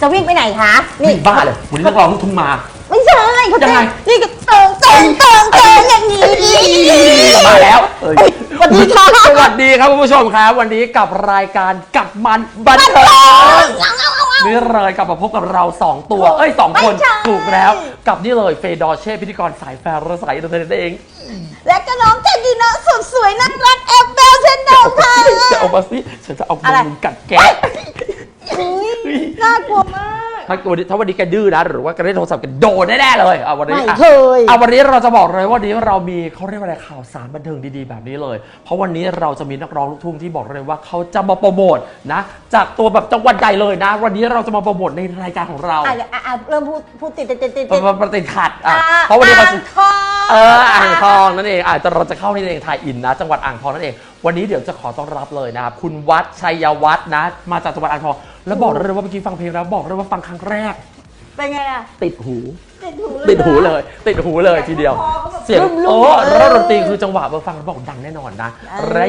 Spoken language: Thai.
จะวิ่งไปไหนคะ นี่บ้าเลยวันนี้นักร้องลูกทุ่งมา ไม่ใช่เขายังไงเต้นนี่ก็เติงเติงเติงเติงอย่างนี้มาแล้วเอ้ยสวัสดีค่ะสวัสดีครับคุณผู้ชมครับ วันนี้กับรายการกับมันบันเทิงนี่เลยกลับมาพบกับเรา2ตัว เอ้ย2คนไม่ใช่ ถูกแล้ว กับนี่เลยเฟย์ดอร์เช่พิธีกรสายแฟร์สายอินเตอร์เทนเองและก็น้องเจนดีน้องสุดสวยน่ารักแอปเปิลเช่นเดิมค่ะ จะเอามาสิฉันจะเอาอะไรมือกัดแกะอุ๊ ยน่ากลัวมาก ถ้าวันนี้ถ้าวันนี้แกดื้อนะหรือว่าแกได้โทรศัพท์แกโดนแน่ๆเลยเอาวันนี้ไม่อะเคย เอาวันนี้เราจะบอกเลยว่าวันนี้เรามีเขาเรียกว่าอะไรข่าวสารบันเทิงดีๆแบบนี้เลย เพราะวันนี้เราจะมีนักร้องลูกทุ่งที่บอกเลยว่าเขาจะมาโปรโมทนะ จากตัวแบบจังหวัดใหญ่เลยนะ วันนี้เราจะมาโปรโมทในรายการของเราอะเดี๋ยวอะอะเริ่มพูดพูดติดติดติดติดประประติดขัดอะอ่เพราะวันนี้เราจะ อ่งทองเอออ่างทองนั่นเองอะแต่เราจะเข้าในเองไทยอินนะ จังหวัดอ่างทองนั่นเอง วันนี้เดี๋ยวจะขอต้อนรับเลยนะครับคุณวัดชัยวัฒน์นะ มาจากจังหวัดอ่างทอง แล้วบอกเลยว่าเมื่อกี้ฟังเพลงแล้วบอกเลยว่าฟังครั้งแรก เป็นไงอะ ติดหู ติดหูเลยติดหูเลย ติดหูเลยทีเดียวคอเขาแบบเสียงลุ่มๆโอ้เออแล้วดนตรีคือจังหวะเบอร์ฟังแล้วบอกดังแน่นอนนะเออและ